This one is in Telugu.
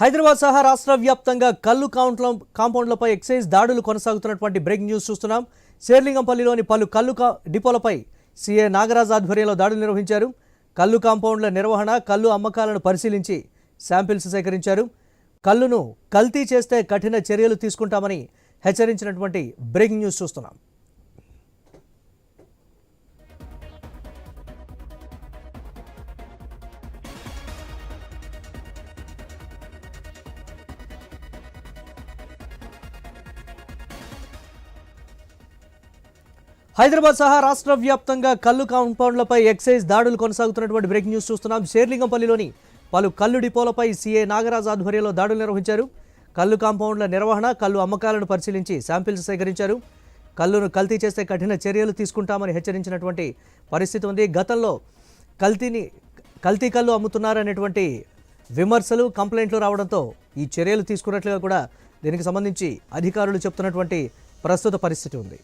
హైదరాబాద్ సహా రాష్ట్ర వ్యాప్తంగా కల్లు కౌంట్ల కాంపౌండ్లపై ఎక్సైజ్ దాడులు కొనసాగుతున్నటువంటి బ్రేకింగ్ న్యూస్ చూస్తున్నాం. శేర్లింగంపల్లిలోని పలు కల్లు డిపోలపై సీఏ నాగరాజ్ ఆధ్వర్యంలో దాడులు నిర్వహించారు. కల్లు కాంపౌండ్ల నిర్వహణ కల్లు అమ్మకాలను పరిశీలించి శాంపిల్స్ సేకరించారు. కల్లును కల్తీ చేస్తే కఠిన చర్యలు తీసుకుంటామని హెచ్చరించినటువంటి బ్రేకింగ్ న్యూస్ చూస్తున్నాం. హైదరాబాద్ సహా రాష్ట్ర వ్యాప్తంగా కల్లు కాంపౌండ్లపై ఎక్సైజ్ దాడులు కొనసాగుతున్నటువంటి బ్రేకింగ్ న్యూస్ చూస్తున్నాం. షేర్లింగంపల్లిలోని పలు కల్లు డిపోలపై సీఏ నాగరాజ్ ఆధ్వర్యంలో దాడులు నిర్వహించారు. కల్లు కాంపౌండ్ల నిర్వహణ కల్లు అమ్మకాలను పరిశీలించి శాంపిల్స్ సేకరించారు. కల్లును కల్తీ చేస్తే కఠిన చర్యలు తీసుకుంటామని హెచ్చరించినటువంటి పరిస్థితి ఉంది. గతంలో కల్తీని కల్తీ కల్లు అమ్ముతున్నారనేటువంటి విమర్శలు కంప్లైంట్లు రావడంతో ఈ చర్యలు తీసుకున్నట్లుగా కూడా దీనికి సంబంధించి అధికారులు చెప్తున్నటువంటి ప్రస్తుత పరిస్థితి ఉంది.